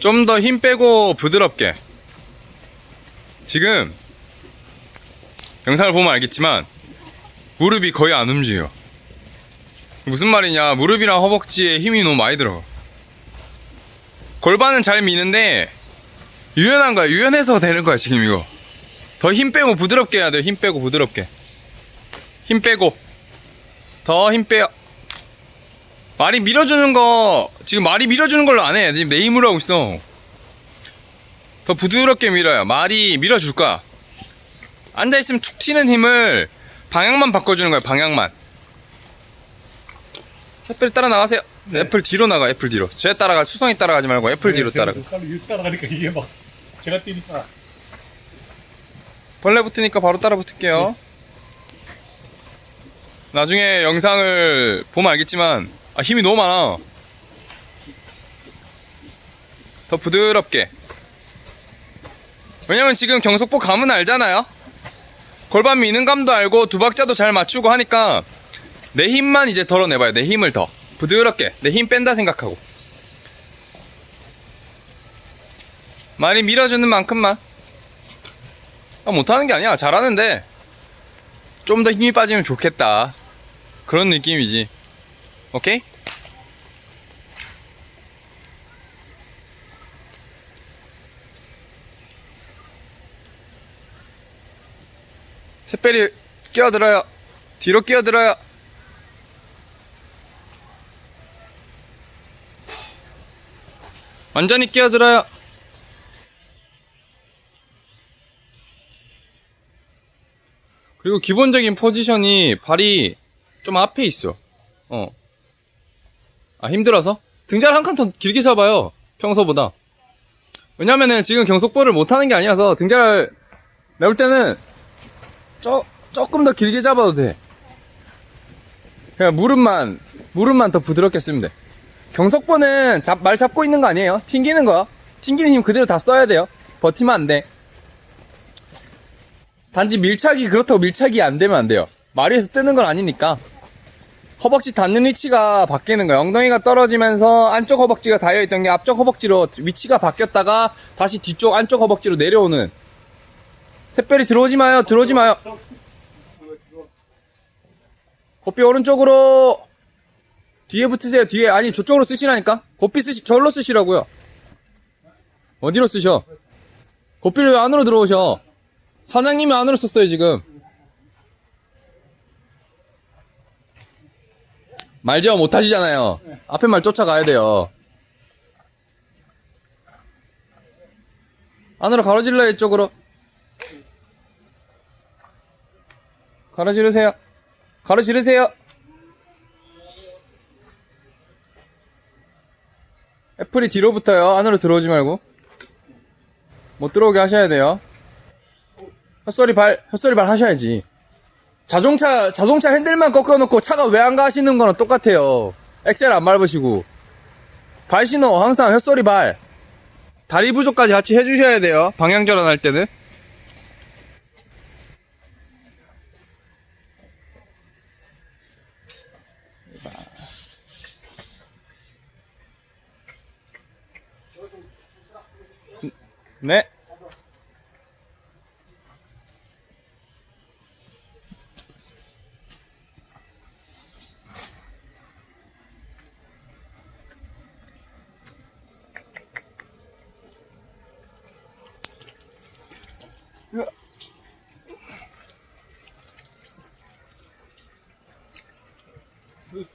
좀 더 힘 빼고 부드럽게. 지금 영상을 보면 알겠지만 무릎이 거의 안 움직여. 무슨 말이냐? 무릎이랑 허벅지에 힘이 너무 많이 들어. 골반은 잘 미는데 유연한 거야. 유연해서 되는 거야 지금 이거. 더 힘 빼고 부드럽게 해야 돼. 힘 빼고 부드럽게. 힘 빼고 더 힘 빼요. 말이 밀어주는 거 지금 말이 밀어주는 걸로 안 해. 지금 내 힘으로 하고 있어. 더 부드럽게 밀어요. 말이 밀어줄 거야. 앉아 있으면 툭 튀는 힘을 방향만 바꿔주는 거야. 방향만. 샛별 따라 나가세요. 애플 뒤로 나가. 애플 뒤로. 쟤 따라가. 수성이 따라가지 말고 애플 뒤로 따라가. 유 따라가니까 이게 막 제가 뛰니까 벌레 붙으니까 바로 따라 붙을게요. 나중에 영상을 보면 알겠지만 아, 힘이 너무 많아. 더 부드럽게. 왜냐면 지금 경속보 감은 알잖아요. 골반 미는 감도 알고 두 박자도 잘 맞추고 하니까 내 힘만 이제 덜어내봐요. 내 힘을 더 부드럽게 내 힘 뺀다 생각하고 많이 밀어주는 만큼만. 아, 못하는 게 아니야. 잘하는데, 좀 더 힘이 빠지면 좋겠다. 그런 느낌이지. 오케이? 샛별이 끼어들어요. 뒤로 끼어들어요. 완전히 끼어들어요. 그리고 기본적인 포지션이 발이 좀 앞에 있어. 어. 아, 힘들어서? 등자를 한 칸 더 길게 잡아요. 평소보다. 왜냐면은 지금 경속보를 못하는 게 아니라서 등자를 내볼 때는 조, 조금 더 길게 잡아도 돼. 그냥 무릎만, 무릎만 더 부드럽게 쓰면 돼. 경속보는 잡, 말 잡고 있는 거 아니에요? 튕기는 거. 튕기는 힘 그대로 다 써야 돼요. 버티면 안 돼. 단지 밀착이 그렇다고 밀착이 안 되면 안 돼요. 마리에서 뜨는 건 아니니까. 허벅지 닿는 위치가 바뀌는 거예요. 엉덩이가 떨어지면서 안쪽 허벅지가 닿여 있던 게 앞쪽 허벅지로 위치가 바뀌었다가 다시 뒤쪽 안쪽 허벅지로 내려오는. 샛별이 들어오지 마요. 들어오지 마요. 고삐 오른쪽으로 뒤에 붙으세요. 뒤에 아니 저쪽으로 쓰시라니까. 고삐 쓰시 절로 쓰시라고요. 어디로 쓰셔? 고삐를 왜 안으로 들어오셔? 사장님이 안으로 썼어요 지금 말 제어 못 하시잖아요. 앞에 말 쫓아가야 돼요. 안으로 가로질러요 이쪽으로. 가로지르세요. 가로지르세요. 애플이 뒤로 붙어요. 안으로 들어오지 말고. 못 들어오게 하셔야 돼요. 헛소리 발, 헛소리 발 하셔야지. 자동차, 자동차 핸들만 꺾어놓고 차가 왜 안가 하시는 거랑 똑같아요. 엑셀 안 밟으시고. 발 신호 항상 헛소리 발. 다리 부족까지 같이 해주셔야 돼요. 방향 전환할 때는. 네.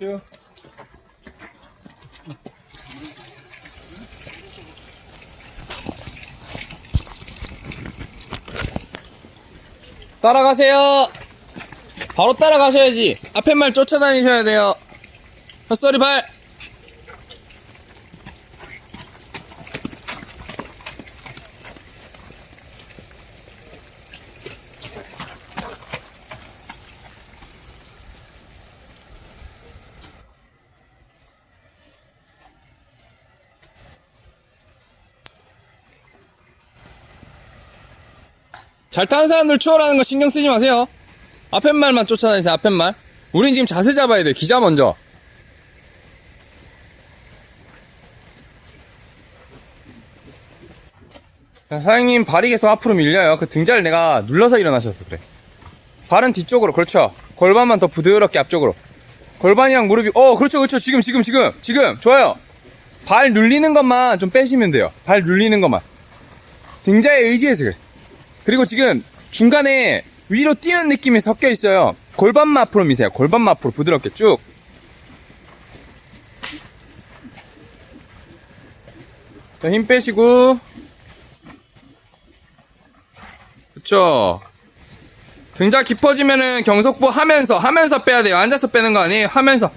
그렇죠 따라가세요. 바로 따라가셔야지. 앞에 말 쫓아다니셔야 돼요. 헛소리 발. 잘 타는 사람들 추월하는 거 신경 쓰지 마세요. 앞에 말만 쫓아다니세요, 앞에 말. 우린 지금 자세 잡아야 돼, 기자 먼저. 사장님 발이 계속 앞으로 밀려요. 그 등자를 내가 눌러서 일어나셔서 그래. 발은 뒤쪽으로 그렇죠. 골반만 더 부드럽게 앞쪽으로. 골반이랑 무릎이 어 그렇죠 그렇죠 지금 지금 지금 지금 좋아요. 발 눌리는 것만 좀 빼시면 돼요. 발 눌리는 것만. 등자에 의지해서 그래. 그리고 지금 중간에 위로 뛰는 느낌이 섞여 있어요. 골반만 앞으로 미세요. 골반만 앞으로 부드럽게 쭉. 자, 힘 빼시고. 그쵸. 등자 깊어지면은 경속부 하면서, 하면서 빼야 돼요. 앉아서 빼는 거 아니에요. 하면서.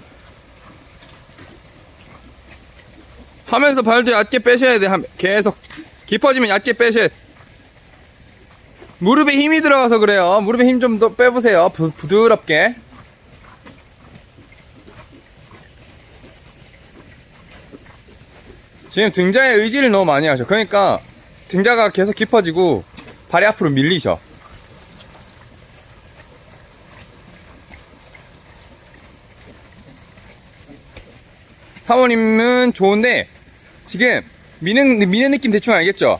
하면서 발도 얕게 빼셔야 돼. 함- 계속. 깊어지면 얕게 빼셔야 돼. 무릎에 힘이 들어가서 그래요. 무릎에 힘 좀 더 빼보세요. 부, 부드럽게. 지금 등자에 의지를 너무 많이 하셔. 그러니까 등자가 계속 깊어지고 발이 앞으로 밀리셔. 사모님은 좋은데 지금 미는 미는 느낌 대충 알겠죠?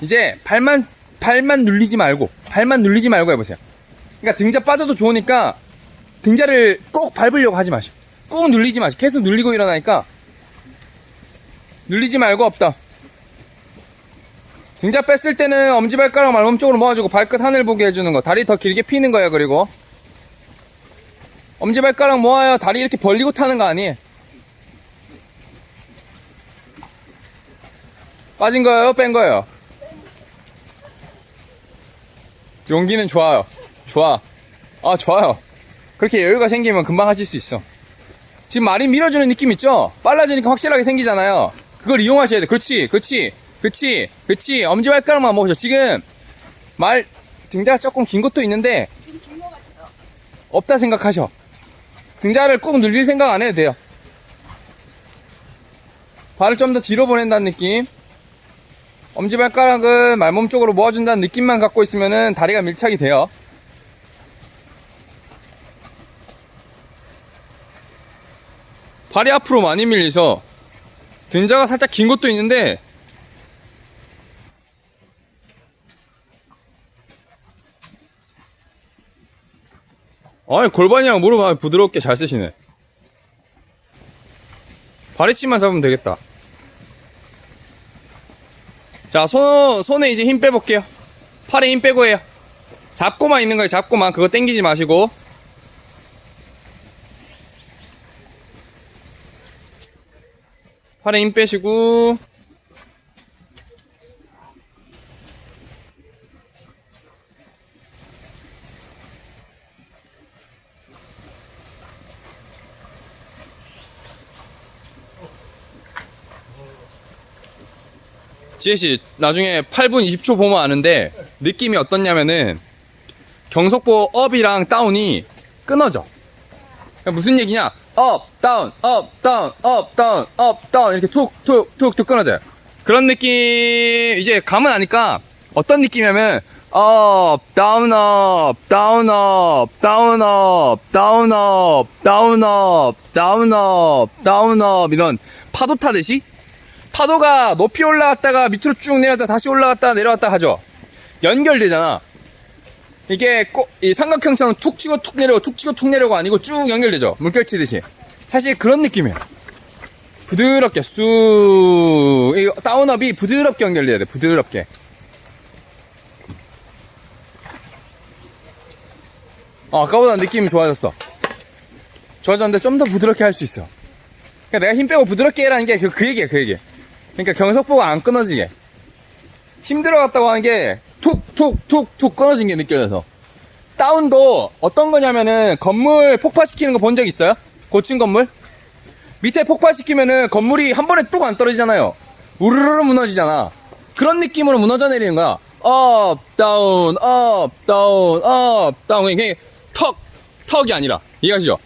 이제 발만 발만 눌리지 말고 발만 눌리지 말고 해보세요. 그러니까 등자 빠져도 좋으니까 등자를 꼭 밟으려고 하지 마시고 꾹 눌리지 마시고 계속 눌리고 일어나니까 눌리지 말고 없다. 등자 뺐을 때는 엄지발가락 말몸 쪽으로 모아주고 발끝 하늘 보게 해주는 거. 다리 더 길게 피는 거예요. 그리고 엄지발가락 모아요. 다리 이렇게 벌리고 타는 거 아니에요. 빠진 거예요? 뺀 거예요? 용기는 좋아요. 좋아. 아, 좋아요. 그렇게 여유가 생기면 금방 하실 수 있어. 지금 말이 밀어주는 느낌 있죠? 빨라지니까 확실하게 생기잖아요. 그걸 이용하셔야 돼. 그렇지, 그렇지, 그렇지, 그렇지. 엄지발가락만 모으죠. 지금 말 등자가 조금 긴 것도 있는데 없다 생각하셔. 등자를 꼭 늘릴 생각 안 해도 돼요. 발을 좀 더 뒤로 보낸다는 느낌. 엄지발가락은 말몸 쪽으로 모아준다는 느낌만 갖고 있으면은 다리가 밀착이 돼요. 발이 앞으로 많이 밀려서 등자가 살짝 긴 것도 있는데 아니 골반이랑 무릎 아주 부드럽게 잘 쓰시네 바리치만 잡으면 되겠다 자 손, 손에 이제 힘 빼볼게요. 팔에 힘 빼고 해요. 잡고만 있는 거예요 잡고만. 그거 땡기지 마시고. 팔에 힘 빼시고 지혜씨 나중에 8분 20초 보면 아는데 느낌이 어떻냐면은 경속보 업이랑 다운이 끊어져 그러니까 무슨 얘기냐 업 다운 업 다운 업 다운 업 다운 이렇게 툭툭툭툭 끊어져요 그런 느낌 이제 감은 아니까 어떤 느낌이냐면 업 다운 업 다운 업 다운 업 다운 업 다운 업 다운 업 다운 업 이런 파도 타듯이 파도가 높이 올라갔다가 밑으로 쭉 내려갔다 다시 올라갔다 내려갔다 하죠. 연결되잖아. 이게 꼭 이 삼각형처럼 툭 치고 툭 내려고 툭 치고 툭 내려고 아니고 쭉 연결되죠. 물결 치듯이. 사실 그런 느낌이에요. 부드럽게 쑥 다운업이 부드럽게 연결돼야 돼. 부드럽게. 어, 아까보다 느낌이 좋아졌어. 좋아졌는데 좀 더 부드럽게 할 수 있어. 그러니까 내가 힘 빼고 부드럽게 해라는 게 그 얘기야, 그 얘기. 그러니까 경석보가 안 끊어지게. 힘 들어갔다고 하는 게 툭, 툭, 툭, 툭 끊어진 게 느껴져서. 다운도 어떤 거냐면은 건물 폭파시키는 거 본 적 있어요? 고층 건물? 밑에 폭파시키면은 건물이 한 번에 뚝 안 떨어지잖아요. 우르르 무너지잖아. 그런 느낌으로 무너져 내리는 거야. 업, 다운, 업, 다운, 업, 다운. 이게 턱, 턱이 아니라. 이해가시죠?